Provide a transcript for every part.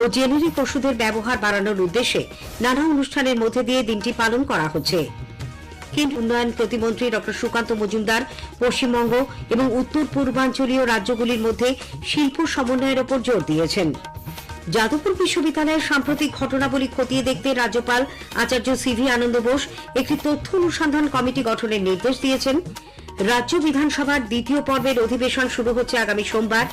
ও generic ওষুধের ব্যবহার বাড়ানোর উদ্দেশ্যে নানা অনুষ্ঠানের মধ্যে দিয়ে দিনটি পালন করা হচ্ছে। কেন্দ্রীয় উন্নয়ন প্রতিমন্ত্রী ডক্টর সুকান্ত মজুমদার, পশ্চিমবঙ্গ এবং উত্তর পূর্বাঞ্চলীয় রাজ্যগুলির মধ্যে শিল্প সমন্বয়ের ওপর জোর দিয়েছেন। যাদবপুর বিশ্ববিদ্যালয়ের সাম্প্রতিক ঘটনাবলী খতিয়ে দেখতে রাজ্যপাল আচার্য সিভি আনন্দ বোস একটি তথ্য অনুসন্ধান কমিটি গঠনের নির্দেশ দিয়েছেন। রাজ্য বিধানসভার দ্বিতীয় পর্বের অধিবেশন শুরু হচ্ছে আগামী সোমবার।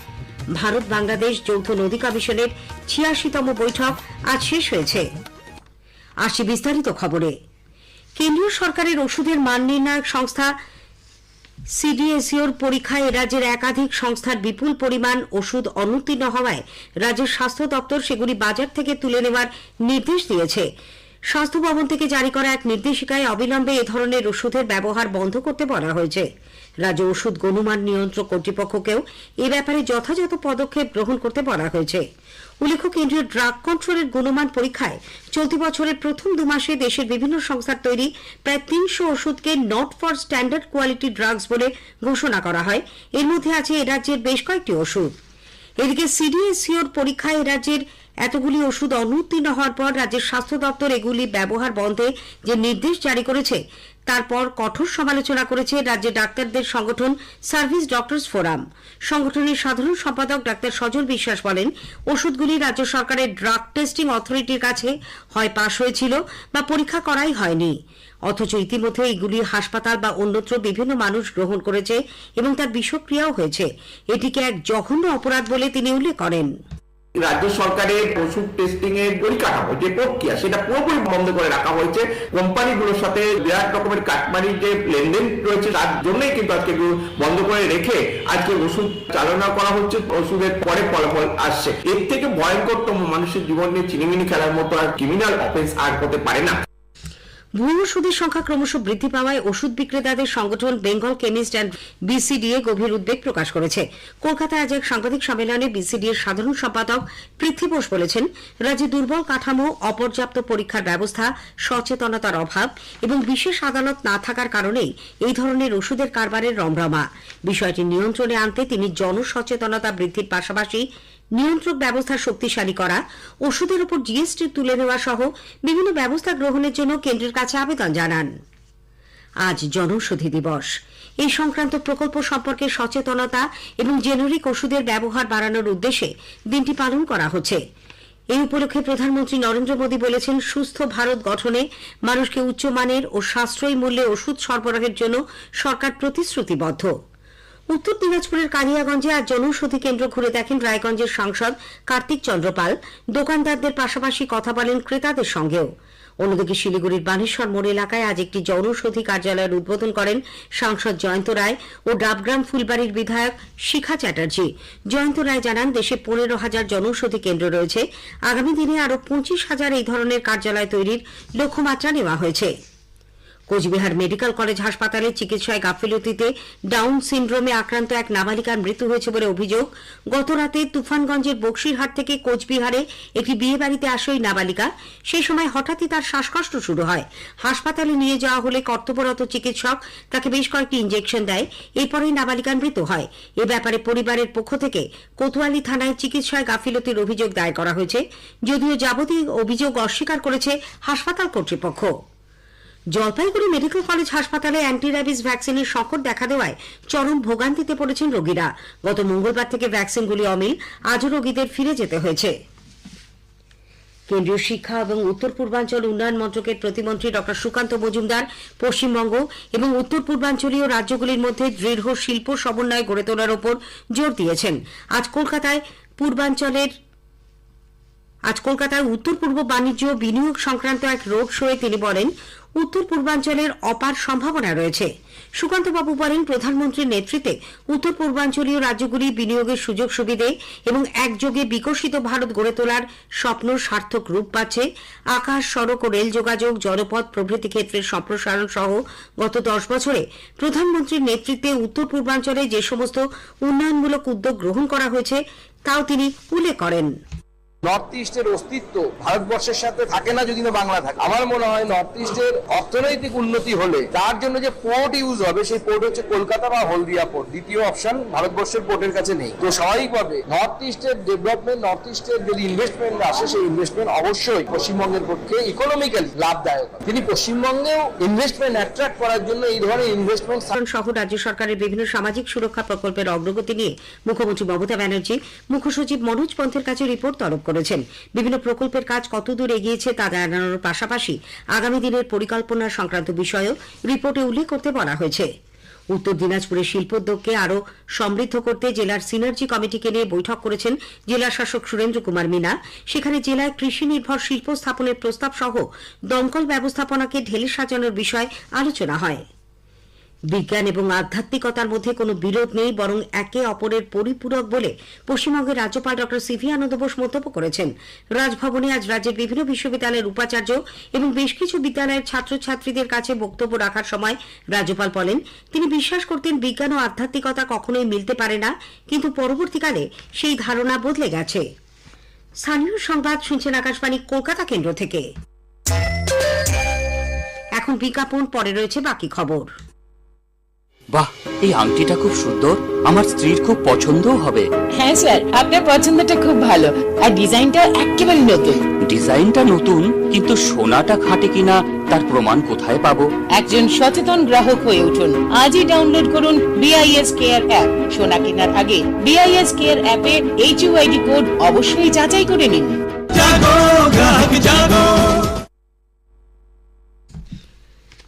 ভারত বাংলাদেশ যৌথ নদী কমিশনের ছিয়াশিতম বৈঠক আজ শেষ হয়েছে। আসি বিস্তারিত খবরে। কেন্দ্রীয় সরকারের ওষুধের মান নির্ণায়ক সংস্থা সিডিএসইওর পরীক্ষায় রাজ্যের একাধিক সংস্থার বিপুল পরিমাণ ওষুধ অনুত্তীর্ণ হওয়ায় রাজ্যের স্বাস্থ্য দপ্তর সেগুলি বাজার থেকে তুলে নেওয়ার নির্দেশ দিয়েছে। স্বাস্থ্য ভবন থেকে জারি করা এক নির্দেশিকায় অবিলম্বে এ ধরনের ওষুধের ব্যবহার বন্ধ করতে বলা হয়েছে। রাজ্য ওষুধ গণমান নিয়ন্ত্রক কর্তৃপক্ষকেও এ ব্যাপারে যথাযথ পদক্ষেপ গ্রহণ করতে বলা হয়েছে। উল্লেখ্য, কেন্দ্রীয় ড্রাগ কন্ট্রোলের গুণমান পরীক্ষায় চলতি বছরের প্রথম দু মাসে দেশের বিভিন্ন সংস্থার তৈরি প্রায় তিনশো ওষুধকে not for standard quality drugs বলে ঘোষণা করা হয়। এর মধ্যে আছে এ রাজ্যের বেশ কয়েকটি ওষুধ। এদিকে সিডিএসইওর পরীক্ষায় এ রাজ্যের এতগুলি ওষুধ অনুত্তীর্ণ হওয়ার পর রাজ্যের স্বাস্থ্য দপ্তর এগুলি ব্যবহার বন্ধে যে নির্দেশ জারি করেছে তারপর কঠোর সমালোচনা করেছে রাজ্যের ডাক্তারদের সংগঠন সার্ভিস ডক্টরস ফোরাম। সংগঠনের সাধারণ সম্পাদক ডাক্তার সজল বিশ্বাস বলেন, ওষুধগুলি রাজ্য সরকারের ড্রাগ টেস্টিং অথরিটির কাছে হয় পাশ হয়েছিল বা পরীক্ষা করাই হয়নি। অথচ ইতিমধ্যে এগুলি হাসপাতাল বা অন্যত্র বিভিন্ন মানুষ গ্রহণ করেছে এবং তার বিষক্রিয়াও হয়েছে। এটিকে এক জঘন্য অপরাধ বলে তিনি উল্লেখ করেন। রাজ্য সরকারের ওষুধ টেস্টিং এর পরিকাঠামো যে প্রক্রিয়া, সেটা পুরোপুরি বন্ধ করে রাখা হয়েছে। কোম্পানিগুলোর সাথে বিরাট রকমের কাটমারির যে লেনদেন রয়েছে, তার জন্যই কিন্তু আজকে বন্ধ করে রেখে আজকে ওষুধ চালনা করা হচ্ছে, ওষুধের পরে ফলাফল আসছে। এর থেকে ভয়ঙ্করতম মানুষের জীবন নিয়ে চিনিমিনি খেলার মতো আর ক্রিমিনাল অফেন্স আর হতে পারে না। ভুয়ো ওষুধের সংখ্যা ক্রমশ বৃদ্ধি পাওয়ায় ওষুধ বিক্রেতাদের সংগঠন বেঙ্গল কেমিস্ট অ্যান্ড বিসিডিএ গভীর উদ্বেগ প্রকাশ করেছে। কলকাতায় আজ এক সাংবাদিক সম্মেলনে বিসিডি এর সাধারণ সম্পাদক পৃথ্বী বোস বলেছেন, রাজ্যে দুর্বল কাঠামো, অপর্যাপ্ত পরীক্ষার ব্যবস্থা, সচেতনতার অভাব এবং বিশেষ আদালত না থাকার কারণেই এই ধরনের ওষুধের কারবারের রমরমা। বিষয়টি নিয়ন্ত্রণে আনতে তিনি জনসচেতনতা বৃদ্ধির পাশাপাশি নিয়ন্ত্রক ব্যবস্থা শক্তিশালী করা, ওষুধের উপর জিএসটি তুলে নেওয়া সহ বিভিন্ন ব্যবস্থা গ্রহণের জন্য কেন্দ্রের কাছে আবেদন জানান। আজ জনৌষধি দিবস। এই সংক্রান্ত প্রকল্প সম্পর্কে সচেতনতা এবং জেনারিক ওষুধের ব্যবহার বাড়ানোর উদ্দেশ্যে দিনটি পালন করা হচ্ছে। এই উপলক্ষে প্রধানমন্ত্রী নরেন্দ্র মোদী বলেছেন, সুস্থ ভারত গঠনে মানুষকে উচ্চমানের ও সাশ্রয়ী মূল্যে ওষুধ সরবরাহের জন্য সরকার প্রতিশ্রুতিবদ্ধ। উত্তর দিনাজপুরের কালিয়াগঞ্জে আজ জনৌষধি কেন্দ্র ঘুরে দেখেন রায়গঞ্জের সাংসদ কার্তিক চন্দ্রপাল। দোকানদারদের পাশাপাশি কথা বলেন ক্রেতাদের সঙ্গেও। অন্যদিকে শিলিগুড়ির বানেশ্বর মোড় এলাকায় আজ একটি জনৌষধি কার্যালয়ের উদ্বোধন করেন সাংসদ জয়ন্ত রায় ও ডাবগ্রাম ফুলবাড়ির বিধায়ক শিখা চ্যাটার্জি। জয়ন্ত রায় জানান, দেশে পনেরো হাজার জনৌষধি কেন্দ্র রয়েছে। আগামী দিনে আরও পঁচিশ হাজার এই ধরনের কার্যালয় তৈরির লক্ষ্যমাত্রা নেওয়া হয়েছে। কোচবিহার মেডিকেল কলেজ হাসপাতালে চিকিৎসায় গাফিলতিতে ডাউন সিন্ড্রোমে আক্রান্ত এক নাবালিকার মৃত্যু হয়েছে বলে অভিযোগ। গতরাতে তুফানগঞ্জের বক্সিরহাট থেকে কোচবিহারে একটি বিয়ে বাড়িতে আসে ওই নাবালিকা। সেই সময় হঠাৎই তার শ্বাসকষ্ট শুরু হয়। হাসপাতালে নিয়ে যাওয়া হলে কর্তব্যরত চিকিৎসক তাকে বেশ কয়েকটি ইঞ্জেকশন দেয়। এরপরেই নাবালিকার মৃত্যু হয়। এ ব্যাপারে পরিবারের পক্ষ থেকে কোতোয়ালি থানায় চিকিৎসায় গাফিলতির অভিযোগ দায়ের করা হয়েছে। যদিও যাবতীয় অভিযোগ অস্বীকার করেছে হাসপাতাল কর্তৃপক্ষ। জলপাইগুড়ি মেডিকেল কলেজ হাসপাতালে অ্যান্টি র্যাবিস ভ্যাকসিনের সংকট দেখা দেওয়ায় চরম ভোগান্তিতে পড়েছেন রোগীরা। গত মঙ্গলবার থেকে ভ্যাকসিনগুলি অমিল, আজও রোগীদের ফিরে যেতে হয়েছে। কেন্দ্রীয় শিক্ষা এবং উত্তর পূর্বাঞ্চল উন্নয়ন মন্ত্রকের প্রতিমন্ত্রী ডক্টর সুকান্ত মজুমদার পশ্চিমবঙ্গ এবং উত্তর পূর্বাঞ্চলীয় রাজ্যগুলির মধ্যে দৃঢ় শিল্প সমন্বয় গড়ে তোলার ওপর জোর দিয়েছেন। আজ কলকাতায় পূর্বাঞ্চলের আজ কলকাতার উত্তর পূর্ব বাণিজ্য বিনিয়োগ সংক্রান্ত এক রোড শোয়ে তিনি বলেন, উত্তর পূর্বাঞ্চলের অপার সম্ভাবনা রয়েছে। সুকান্তবাবু বলেন, প্রধানমন্ত্রীর নেতৃত্বে উত্তর পূর্বাঞ্চলীয় রাজ্যগুলি বিনিয়োগের সুযোগ সুবিধে এবং একযোগে বিকশিত ভারত গড়ে তোলার স্বপ্ন সার্থক রূপ পাচ্ছে। আকাশ, সড়ক ও রেল যোগাযোগ জলপথ প্রভৃতি ক্ষেত্রের সম্প্রসারণ সহ গত দশ বছরে প্রধানমন্ত্রীর নেতৃত্বে উত্তর পূর্বাঞ্চলে যে সমস্ত উন্নয়নমূলক উদ্যোগ গ্রহণ করা হয়েছে, তাও তিনি উল্লেখ করেন। নর্থ ইস্টের অস্তিত্ব ভারতবর্ষের সাথে থাকে না যদি না বাংলা থাকে। আমার মনে হয় নর্থ ইস্টের অর্থনৈতিক উন্নতি হলে তার জন্য যে পোর্ট ইউজ হবে, সেই পোর্ট হচ্ছে কলকাতা বা হলদিয়া পোর্ট দ্বিতীয় অপশন ভারতবর্ষের পোর্টের কাছে নেই। তো স্বাভাবিকভাবে নর্থ ইস্টের ডেভেলপমেন্ট নর্থ ইস্টের যদি ইনভেস্টমেন্ট আসে, সেই ইনভেস্টমেন্ট অবশ্যই পশ্চিমবঙ্গের পক্ষে ইকোনমিক্যালি লাভদায়ক। তিনি পশ্চিমবঙ্গেও ইনভেস্টমেন্ট অ্যাট্রাক্ট করার জন্য এই ধরনের ইনভেস্টমেন্ট সহ রাজ্য সরকারের বিভিন্ন সামাজিক সুরক্ষা প্রকল্পের অগ্রগতি নিয়ে মুখ্যমন্ত্রী মমতা ব্যানার্জি মুখ্য সচিব মনোজ পন্থের কাছে রিপোর্ট তলব করেছেন। বিভিন্ন প্রকল্পের কাজ কতদূর এগিয়েছে তা জানানোর পাশাপাশি আগামী দিনের পরিকল্পনা সংক্রান্ত বিষয়েও রিপোর্টে উল্লেখ করতে বলা হয়েছে। উত্তর দিনাজপুরের শিল্পোদ্যোগকে আরও সমৃদ্ধ করতে জেলার সিনার্জি কমিটিকে নিয়ে বৈঠক করেছেন জেলা শাসক সুরেন্দ্র কুমার মিনা। সেখানে জেলায় কৃষি নির্ভর শিল্প স্থাপনের প্রস্তাব সহ দমকল ব্যবস্থাপনাকে ঢেলে সাজানোর বিষয় আলোচনা হয়। বিজ্ঞান এবং আধ্যাত্মিকতার মধ্যে কোনো বিরোধ নেই, বরং একে অপরের পরিপূরক বলে পশ্চিমবঙ্গের রাজ্যপাল ডক্টর সিভি আনন্দ বোস মন্তব্য করেছেন। রাজভবনে আজ রাজ্যের বিভিন্ন বিশ্ববিদ্যালয়ের উপাচার্য এবং বেশ কিছু বিদ্যালয়ের ছাত্রছাত্রীদের কাছে বক্তব্য রাখার সময় রাজ্যপাল বলেন, তিনি বিশ্বাস করতেন বিজ্ঞান ও আধ্যাত্মিকতা কখনোই মিলতে পারে না, কিন্তু পরবর্তীকালে সেই ধারণা বদলে গেছে। স্থানীয় সংবাদ, শুনছেন আকাশবাণী, কলকাতা কেন্দ্র থেকে। এখন বিজ্ঞাপন, পরে রয়েছে বাকি খবর। এই আংটিটা খুব সুন্দর। আমার স্ত্রীর খুব পছন্দও হবে। হ্যাঁ স্যার আপনার পছন্দটা খুব ভালো। আর ডিজাইনটা একেবারে নতুন। ডিজাইনটা নতুন কিন্তু সোনাটা খাঁটি কিনা তার প্রমাণ কোথায় পাবো? একজন সচেতন গ্রাহক হয়ে উঠুন। আজই ডাউনলোড করুন বিআইএস কেয়ার অ্যাপ সোনা কেনার আগে বিআইএস কেয়ার অ্যাপে এইচইউআইডি কোড অবশ্যই যাচাই করে নিন।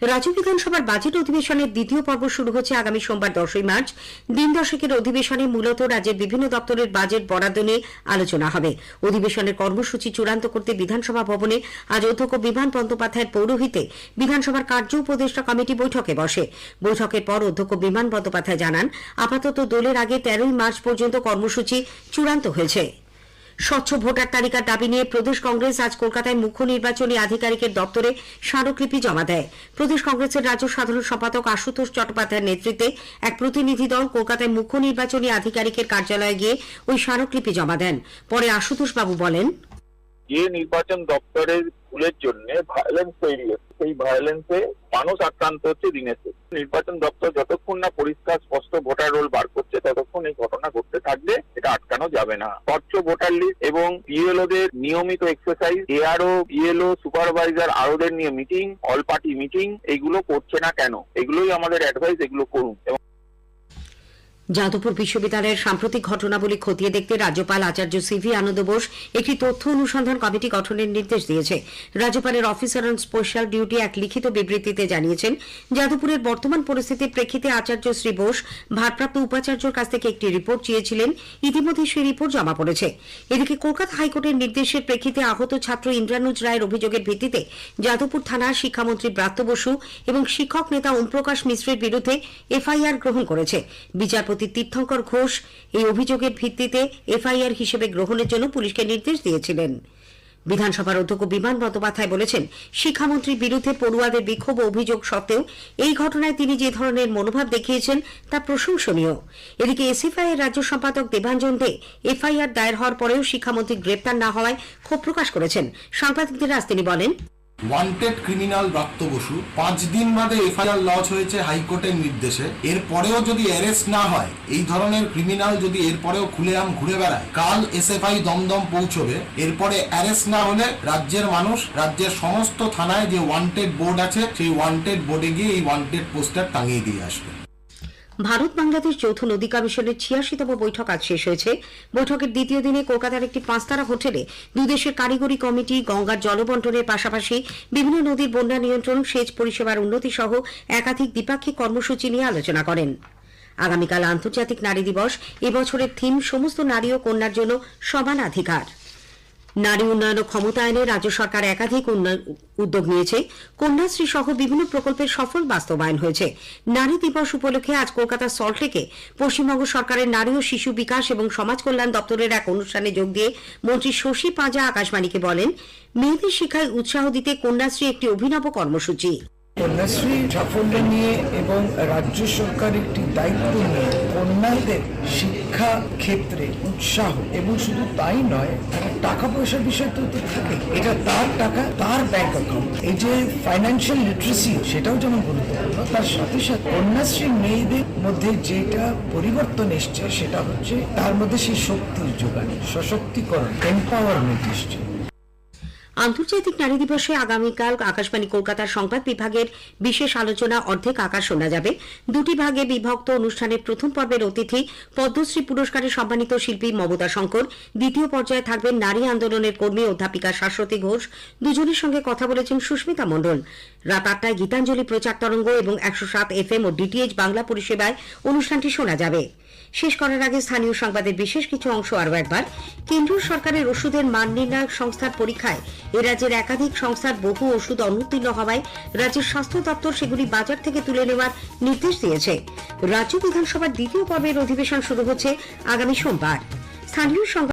রাজ্য বিধানসভার বাজেট অধিবেশনের দ্বিতীয় পর্ব শুরু হচ্ছে আগামী সোমবার দশই মার্চ। দিন দশেকের অধিবেশনে মূলত রাজ্যের বিভিন্ন দপ্তরের বাজেট বরাদ্দ নিয়ে আলোচনা হবে। অধিবেশনের কর্মসূচি চূড়ান্ত করতে বিধানসভা ভবনে আজ অধ্যক্ষ বিমান বন্দ্যোপাধ্যায়ের পৌরোহিতে বিধানসভার কার্য উপদেষ্টা কমিটি বৈঠকে বসে। বৈঠকের পর অধ্যক্ষ বিমান বন্দ্যোপাধ্যায় জানান, আপাতত দলের আগে তেরোই মার্চ পর্যন্ত কর্মসূচি চূড়ান্ত হয়েছে। স্বচ্ছ ভোটার তালিকার দাবি নিয়ে প্রদেশ কংগ্রেস আজ কলকাতায় মুখ্য নির্বাচনী আধিকারিকের দপ্তরে স্মারকলিপি জমা দেয়। প্রদেশ কংগ্রেসের রাজ্য সাধারণ সম্পাদক আশুতোষ চট্টোপাধ্যায়ের নেতৃত্বে এক প্রতিনিধি দল কলকাতায় মুখ্য নির্বাচনী আধিকারিকের কার্যালয়ে গিয়ে ওই স্মারকলিপি জমা দেন। পরে আশুতোষ বাবু বলেন, যে নির্বাচন দপ্তরের ভুলের জন্য ভায়োলেন্স তৈরি হচ্ছে, সেই ভায়োলেন্সে মানুষ আক্রান্ত হচ্ছে দিনের শেষ। নির্বাচন দপ্তর যতক্ষণ না পরিষ্কার, স্পষ্ট ভোটার রোল বার করছে, ততক্ষণ এই ঘটনা ঘটতে থাকবে এটা আটকানো যাবে না। স্বচ্ছ ভোটার লিস্ট এবং বিএলও দের নিয়মিত এক্সারসাইজ এআরও বিএলও সুপারভাইজার আরোদের নিয়ে মিটিং অল পার্টি মিটিং এগুলো করছে না কেন? এগুলোই আমাদের অ্যাডভাইস এগুলো করুন। এবং যাদবপুর বিশ্ববিদ্যালয়ের সাম্প্রতিক ঘটনাবলী খতিয়ে দেখতে রাজ্যপাল আচার্য সিভি আনন্দ বোস একটি তথ্য অনুসন্ধান কমিটি গঠনের নির্দেশ দিয়েছে। রাজ্যপালের অফিসার অন স্পেশাল ডিউটি এক লিখিত বিবৃতিতে জানিয়েছেন, যাদবপুরের বর্তমান পরিস্থিতির প্রেক্ষিতে আচার্য শ্রী বোস ভারপ্রাপ্ত উপাচার্যর কাছ থেকে একটি রিপোর্ট চেয়েছিলেন, ইতিমধ্যে সেই রিপোর্ট জমা পড়েছে। এদিকে কলকাতা হাইকোর্টের নির্দেশের প্রেক্ষিতে আহত ছাত্র ইন্দ্রানুজ রায়ের অভিযোগের ভিত্তিতে যাদবপুর থানার শিক্ষামন্ত্রী ব্রাত্য বসু এবং শিক্ষক নেতা ওমপ্রকাশ মিশ্রের বিরুদ্ধে এফআইআর গ্রহণ করেছে। বিচারপতি তীর্থঙ্কর ঘোষ এই অভিযোগের ভিত্তিতে এফআইআর হিসেবে গ্রহণের জন্য পুলিশকে নির্দেশ দিয়েছিলেন। বিধানসভার অধ্যক্ষ বিমান বন্দ্যোপাধ্যায় বলেছেন, শিক্ষামন্ত্রীর বিরুদ্ধে পড়ুয়াদের বিক্ষোভ অভিযোগ সত্ত্বেও এই ঘটনায় তিনি যে ধরনের মনোভাব দেখিয়েছেন তা প্রশংসনীয়। এদিকে এসএফআই এর রাজ্য সম্পাদক দেবাঞ্জন দে এফআইআর দায়ের হওয়ার পরেও শিক্ষামন্ত্রী গ্রেপ্তার না হওয়ায় ক্ষোভ প্রকাশ করেছেন। সাংবাদিকদের আজ তিনি বলেন ওয়ান্টেড ক্রিমিনাল রক্ত বসু পাঁচ দিন বাদে এফআইআর লঞ্চ হয়েছে হাইকোর্টের নির্দেশে। এরপরেও যদি অ্যারেস্ট না হয়, এই ধরনের ক্রিমিনাল যদি এরপরেও খুলে আম ঘুরে বেড়ায়, কাল এসএফআই দমদম পৌঁছবে। এরপরে অ্যারেস্ট না হলে রাজ্যের মানুষ, রাজ্যের সমস্ত থানায় যে ওয়ান্টেড বোর্ড আছে, সেই ওয়ান্টেড বোর্ডে গিয়ে এই ওয়ান্টেড পোস্টার টাঙিয়ে দিয়ে আসবে। ভারত বাংলাদেশ যৌথ নদী কমিশনের ছিয়াশিতম বৈঠক আজ শেষ হয়েছে। বৈঠকের দ্বিতীয় দিনে কলকাতার একটি পাঁচতারা হোটেলে দুদেশের কারিগরি কমিটি, গঙ্গার জলবন্টনের পাশাপাশি বিভিন্ন নদীর বন্যা নিয়ন্ত্রণ, সেচ পরিষেবার উন্নতি সহ একাধিক দ্বিপাক্ষিক কর্মসূচি নিয়ে আলোচনা করেন। আগামীকাল আন্তর্জাতিক নারী দিবস, এবছরের থিম সমস্ত নারী ও কন্যার জন্য সমান অধিকার। নারী উন্নয়ন ও ক্ষমতায়নে রাজ্য সরকার একাধিক উদ্যোগ নিয়েছে। কন্যাশ্রী সহ বিভিন্ন প্রকল্পের সফল বাস্তবায়ন হয়েছে। নারী দিবস উপলক্ষে আজ কলকাতার সল্টলেকে পশ্চিমবঙ্গ সরকারের নারী ও শিশু বিকাশ এবং সমাজ কল্যাণ দপ্তরের এক অনুষ্ঠানে যোগ দিয়ে মন্ত্রী শশী পাঁজা আকাশবাণীকে বলেন, মেয়েদের শিক্ষায় উৎসাহ দিতে কন্যাশ্রী একটি অভিনব কর্মসূচি। কন্যাশ্রী সাফল্য নিয়ে এবং রাজ্য সরকার একটি দায়িত্ব নিয়ে কন্যাদের শিক্ষা ক্ষেত্রে উৎসাহ, এবং শুধু তাই নয় টাকা পয়সার বিষয় তো থাকে। এটা তার টাকা, তার ব্যাংক অ্যাকাউন্ট এই যে ফাইন্যান্সিয়াল লিটারেসি সেটাও যেমন গুরুত্বপূর্ণ, তার সাথে সাথে কন্যাশ্রী মেয়েদের মধ্যে যেটা পরিবর্তন এসছে, সেটা হচ্ছে তার মধ্যে সেই শক্তির যোগান, সশক্তিকরণ এম্পাওয়ারমেন্ট এসছে। আন্তর্জাতিক নারী দিবসে আগামীকাল আকাশবাণী কলকাতার সংবাদ বিভাগের বিশেষ আলোচনা অর্ধেক আকাশ শোনা যাবে। দুটি ভাগে বিভক্ত অনুষ্ঠানের প্রথম পর্বের অতিথি পদ্মশ্রী পুরস্কারে সম্মানিত শিল্পী মমতা শঙ্কর, দ্বিতীয় পর্যায়ে থাকবেন নারী আন্দোলনের কর্মী অধ্যাপিকা শাশ্বতী ঘোষ। দুজনের সঙ্গে কথা বলেছেন সুস্মিতা মণ্ডল। রাত আটটায় গীতাঞ্জলি প্রচার তরঙ্গ এবং একশো সাত এফএম ও ডিটিএইচ বাংলা পরিষেবায় অনুষ্ঠানটি শোনা যাবে। শেষ করার আগে স্থানীয় সংবাদের বিশেষ কিছু অংশ আরও একবার। কেন্দ্রীয় সরকারের ওষুধের মান নির্ণায়ক সংস্থার পরীক্ষায় এ রাজ্যের একাধিক সংস্থার বহু ওষুধ অনুত্তীর্ণ হওয়ায় রাজ্যের স্বাস্থ্য দপ্তর সেগুলি বাজার থেকে তুলে নেওয়ার নির্দেশ দিয়েছে। রাজ্য বিধানসভার দ্বিতীয় পর্বের অধিবেশন শুরু হচ্ছে আগামী সোমবার। স্থানীয়